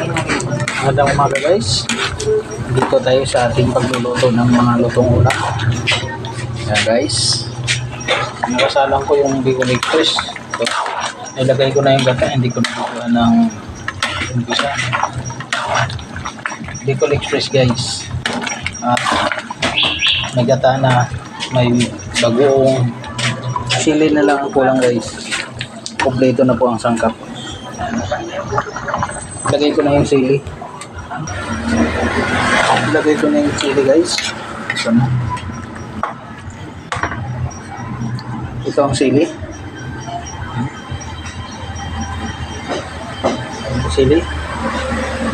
Magandang umaga guys. Dito tayo sa ating pagluluto ng mga lutong ulam. Yan guys. Nakasalang ko yung Bicol Express. So, nilagay ko na yung gata. Hindi ko nagawa ng umpisa. Bicol Express guys. At may gata na may bagoong sili na lang ang kulang guys. Kompleto na po ang sangkap. Lagay ko na yung sili. Lagay ko na yung sili guys. Ito na. Ito ang sili. Sili.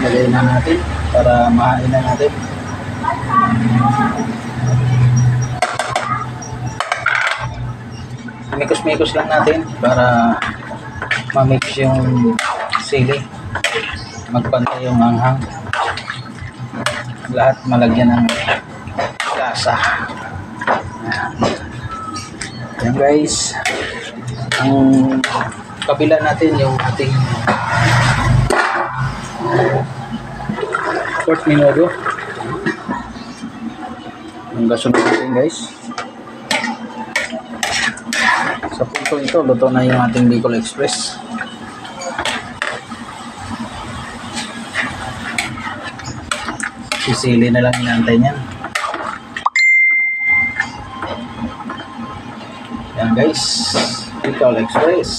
Lagay na natin para mahain na natin. Mikos-mikos lang natin para ma-mix yung sili magpantay yung anghang. Lahat malagyan ng lasa. Yan guys. Ang kabila natin yung ating pork minudo yung gasunod natin guys. Sa punto ito luto na yung ating Bicol Express Sisili na lang inaantay niyan. Yan guys. Bicol Express.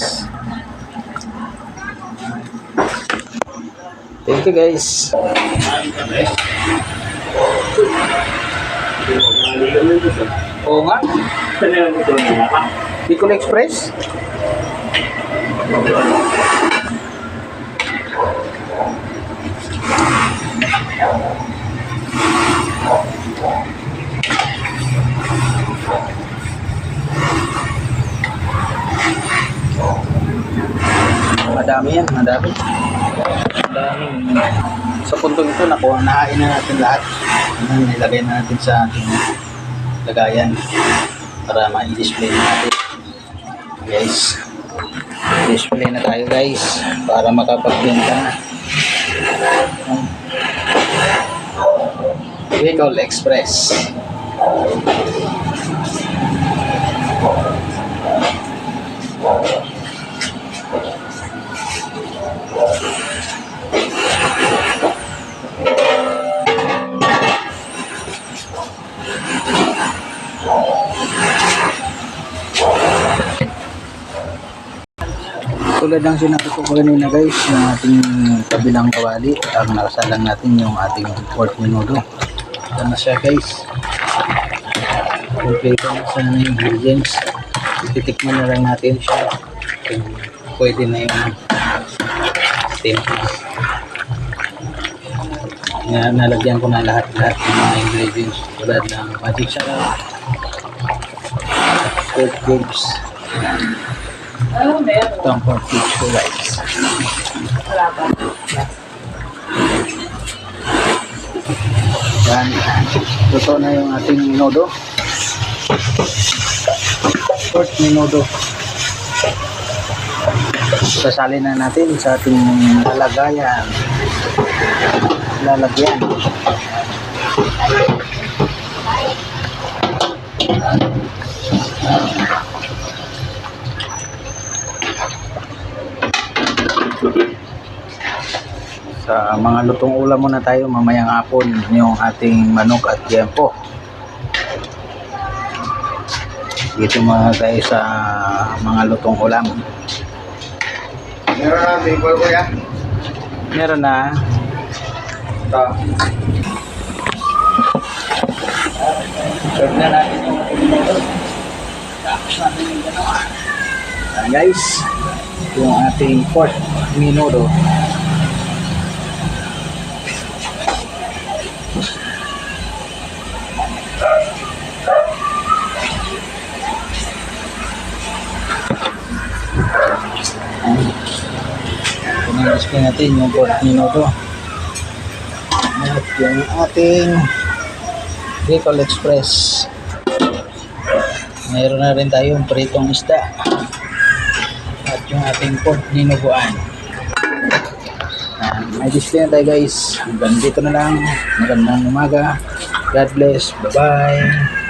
Thank you guys. Oo nga. Bicol Express. Madami yan, madami. Madaming sa puntong ito, nakuha, nahain na natin lahat. Yan, nilagay na natin sa ating lagayan para ma-display na natin. Guys, display na tayo guys para makapagbenta na. Bicol Express. Tulad ng sinabi ko kanina guys, yung ating kabilang kawali, ang nakasalang natin yung ating pork menudo. Ito na siya guys. Kompleto na sa ingredients. Titikman na lang natin siya. Kung pwede na yung steam. Na, nalagyan ko na lahat-lahat ng mga ingredients tulad ng magic sarap, pork cubes, Oh, meron. ito ang guys. Wala pa. Yan. Luto na yung ating minudo. Pork minudo. Sasali na natin sa ating lalagayan. Lalagyan. Sa mga lutong ulam muna tayo mamayang hapon yung ating manok at yempo dito mga tayo sa mga lutong ulam. Meron na table ko ya. meron na. Ito. serve na natin yung tapos natin yung ganawa guys. Yung ating pork minuto Pinag-display natin yung pork minuto. At yung ating Bicol Express. Mayroon na rin tayong pritong isda. At yung ating pork dinuguan. Yan. may display na tayo guys. Hanggang dito na lang. Magandang umaga. God bless. Bye-bye.